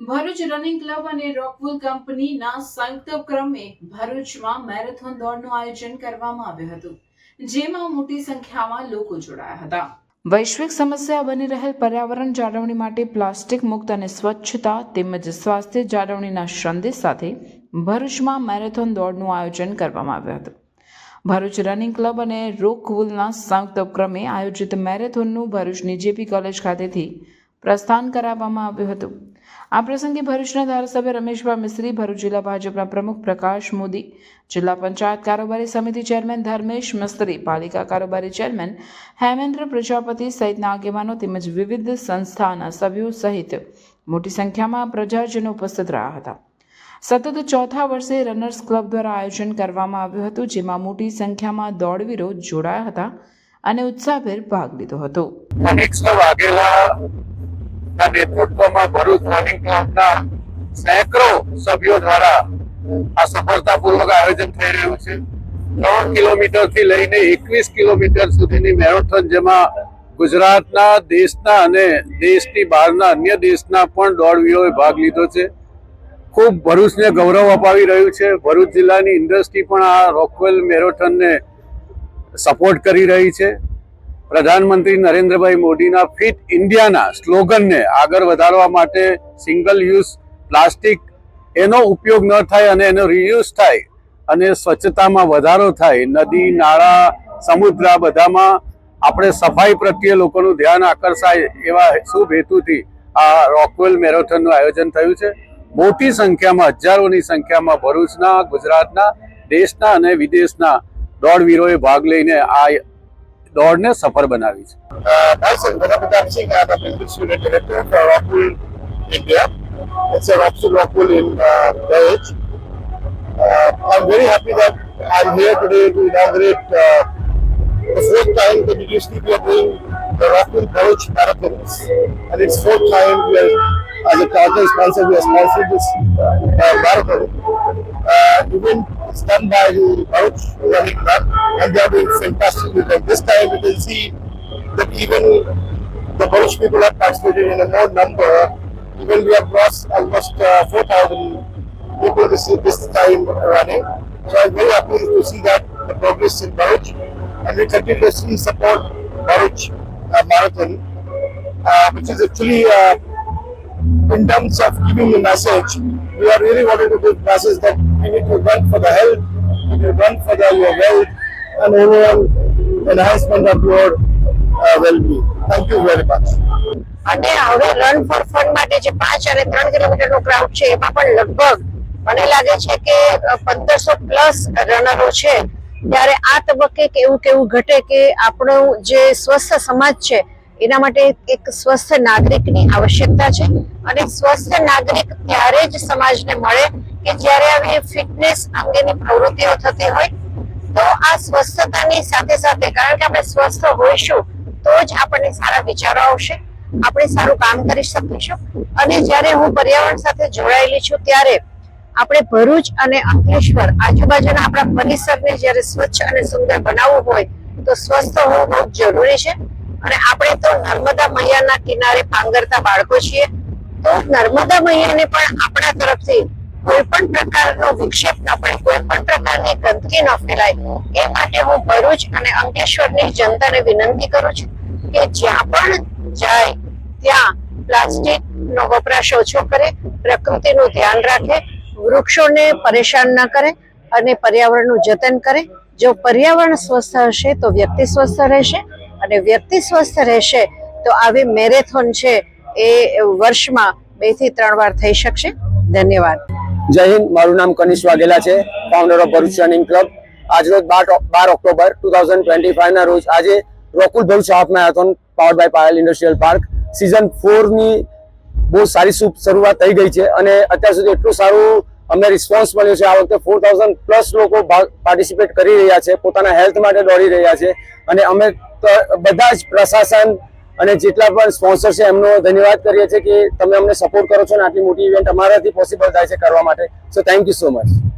Bharuch running club અને રોકવુલ કંપનીના સંયુક્ત ઉપક્રમે ભરૂચમાં મેરેથોન દોડનું આયોજન કરવામાં આવ્યું હતું, જેમાં મોટી સંખ્યામાં લોકો જોડાયા હતા. વૈશ્વિક સમસ્યા બની રહેલ પર્યાવરણ જાળવણી માટે પ્લાસ્ટિક મુક્ત અને સ્વચ્છતા તેમજ સ્વાસ્થ્ય જાળવણીના સંદેશ સાથે ભરૂચમાં મેરેથોન દોડનું આયોજન કરવામાં આવ્યું હતું. ભરૂચ રનિંગ ક્લબ અને રોકવુલના સંયુક્ત ઉપક્રમે આયોજિત મેરેથોનનું ભરૂચની જેપી કોલેજ ખાતેથી પ્રસ્થાન કરાવવામાં આવ્યું હતું. આ પ્રસંગે ભરૂચના ધારાસભ્ય રમેશભાઈ મિસ્ત્રી, ભરૂચ જિલ્લા ભાજપના પ્રમુખ પ્રકાશ મોદી, જિલ્લા પંચાયત કારોબારી સમિતિ ચેરમેન ધર્મેશ મિસ્ત્રી, પાલિકા કારોબારી ચેરમેન હેમેન્દ્ર પ્રજાપતિ સહિતના આગેવાનો તેમજ વિવિધ સંસ્થાના સભ્યો સહિત મોટી સંખ્યામાં પ્રજાજનો ઉપસ્થિત રહ્યા હતા. સતત ચોથા વર્ષે રનર્સ ક્લબ દ્વારા આયોજન કરવામાં આવ્યું હતું, જેમાં મોટી સંખ્યામાં દોડવીરો જોડાયા હતા અને ઉત્સાહભેર ભાગ લીધો હતો. ના નેતૃત્વમાં ભરૂચ સેંકડો સભ્યો દ્વારા આ સફળતાપૂર્વક આયોજન થઈ રહ્યું છે. ત્રણ કિલોમીટર લઈને એકવીસ કિલોમીટર સુધીની મેરેથોન જેમાં ગુજરાતના, દેશના અને દેશની બહારના અન્ય દેશના પણ દોડવીઓએ ભાગ લીધો છે. ખૂબ ભરૂચને ગૌરવ અપાવી રહ્યું છે. ભરૂચ જિલ્લાની ઇન્ડસ્ટ્રી પણ આ રોકવેલ મેરેથોનને સપોર્ટ કરી રહી છે. પ્રધાનમંત્રી નરેન્દ્રભાઈ મોદીના ફિટ ઇન્ડિયાના સ્લોગનને આગળ વધારવા માટે સિંગલ યુઝ પ્લાસ્ટિક એનો ઉપયોગ ન થાય અને એનો રિયુઝ થાય અને સ્વચ્છતામાં વધારો થાય. નદી, નાળા, સમુદ્ર બધામાં આપણે સફાઈ પ્રત્યે લોકોનું ધ્યાન આકર્ષાય એવા શુભ હેતુથી આ રોકવેલ મેરેથોનનું આયોજન થયું છે. મોટી સંખ્યામાં, હજારોની સંખ્યામાં ભરૂચના, ગુજરાતના, દેશના અને વિદેશના દોડવીરોએ ભાગ લઈને આ દોડને સફળ બનાવી છે Uh, myself, Madhav Singh, I'm a business unit director for Rockwool India. It's a Rockwool Rockwool in uh, Dahej. Uh, I'm very happy that I'm here today to inaugurate uh, the fourth time continuously we are doing the Rockwool Bharuch Marathons. And it's fourth time we are, as a partner sponsor, we are sponsoring this uh, marathon. Uh, event done by the Club and they are doing fantastic because this time we can see that even the Polish people have participated in a more number. Even we have crossed almost uh, 4,000 people this, this time running. So I'm very happy to see that the progress in Baruch and we continuously support Baruch uh, Marathon, uh, which is actually uh, in terms of giving the message, we are really wanting to give message that we need to run for the health, we need to run for the, your wealth and overall enhancement of your uh, well-being. Thank you very much. અને હવે run for fun માટે જે પાંચ અને ત્રણ kilometre નો crowd છે એમાં પણ લગભગ મને લાગે છે કે પંદરસો પ્લસ રનરો છે ત્યારે આ તબક્કે કેવું કેવું ઘટે કે આપણું જે સ્વસ્થ સમાજ છે એના માટે એક સ્વસ્થ નાગરિકની આવશ્યકતા છે. અને સ્વસ્થ નાગરિક ત્યારે જ સમાજને મળે કે જ્યારે આવી ફિટનેસ અંગેની પ્રવૃત્તિઓ થતી હોય તો આ સ્વસ્થતાની સાથે સાથે, કારણ કે આપણે સ્વસ્થ હોઈશું તો જ આપણને સારા વિચારો આવશે, આપણે સારું કામ કરી શકીશું. અને જ્યારે હું પર્યાવરણ સાથે જોડાયેલી છું ત્યારે આપણે ભરૂચ અને અંકલેશ્વર આજુબાજુના આપણા પરિસરને જ્યારે સ્વચ્છ અને સુંદર બનાવવું હોય તો સ્વસ્થ હોવું બહુ જરૂરી છે. અને આપણે તો નર્મદા મૈયાના કિનારે પાંગરતા બાળકો છીએ. તો નર્મદા મૈયાને પણ આપણા તરફથી કોઈ પણ પ્રકારનો વિક્ષેપ ન પડે, કોઈ પણ પ્રકારની ગંદકી ન ફેલાય. એ માટે હું ભરૂચ અને અંકેશ્વરની જનતાને વિનંતી કરું છું કે જ્યાં પણ જાય, ત્યાં પ્લાસ્ટિક નો વપરાશ ઓછો કરે, પ્રકૃતિનું ધ્યાન રાખે, વૃક્ષોને પરેશાન ન કરે અને પર્યાવરણનું જતન કરે. જો પર્યાવરણ સ્વસ્થ હશે તો વ્યક્તિ સ્વસ્થ રહેશે અને વ્યક્તિ સ્વસ્થ રહેશે, તો આવી મેરેથોન છે એ વર્ષમાં બેથી ત્રણ વાર થઈ શકશે. ધન્યવાદ. જય હિન્દ, મારું નામ કનિષ વાઘેલા છે founder of Bharuch running club આજરોજ બાર બાર ઓક્ટોબર ટુ થાઉઝન્ડ ટ્વેન્ટી ફાઈવના રોજ આજે રોકુલ Bharuch half marathon power by Payal industrial park season ફોરની બહુ સારી શરૂઆત થઈ ગઈ છે અને અત્યાર સુધી એટલું સારું અમને રિસ્પોન્સ મળ્યો છે. આ વખતે ફોર થાઉઝન્ડ પ્લસ લોકો પાર્ટિસિપેટ કરી રહ્યા છે, પોતાના હેલ્થ માટે દોડી રહ્યા છે અને અમે બધા જ પ્રશાસન અને જેટલા પણ સ્પોન્સર છે, એમનો ધન્યવાદ કરીએ છીએ કે તમે અમને સપોર્ટ કરો છો અને આટલી મોટી ઇવેન્ટ અમારાથી પોસિબલ થાય છે કરવા માટે. So thank you so much